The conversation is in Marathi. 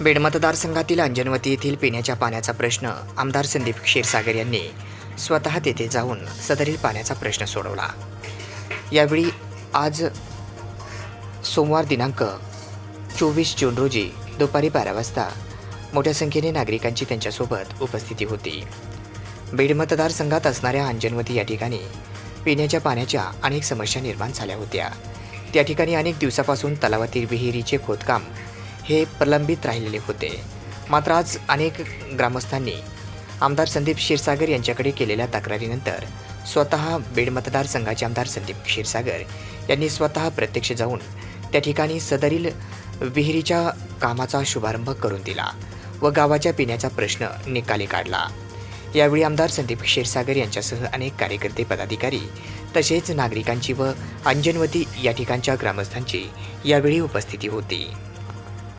बीड मतदारसंघातील अंजनवती येथील पिण्याच्या पाण्याचा प्रश्न आमदार संदीप क्षीरसागर यांनी स्वतः तेथे जाऊन सदरील पाण्याचा प्रश्न सोडवला. यावेळी आज सोमवार दिनांक चोवीस जून रोजी दुपारी बारा वाजता मोठ्या संख्येने नागरिकांची त्यांच्यासोबत उपस्थिती होती. बीड मतदारसंघात असणाऱ्या अंजनवती या ठिकाणी पिण्याच्या पाण्याच्या अनेक समस्या निर्माण झाल्या होत्या. त्या ठिकाणी अनेक दिवसापासून तलावातील विहिरीचे खोदकाम हे प्रलंबित राहिलेले होते. मात्र आज अनेक ग्रामस्थांनी आमदार संदीप क्षीरसागर यांच्याकडे केलेल्या तक्रारीनंतर स्वतः बीड मतदारसंघाचे आमदार संदीप क्षीरसागर यांनी स्वतः प्रत्यक्ष जाऊन त्या ठिकाणी सदरील विहिरीच्या कामाचा शुभारंभ करून दिला व गावाच्या पिण्याचा प्रश्न निकाली काढला. यावेळी आमदार संदीप क्षीरसागर यांच्यासह अनेक कार्यकर्ते पदाधिकारी तसेच नागरिकांची व अंजनवती या ठिकाणच्या ग्रामस्थांची यावेळी उपस्थिती होती.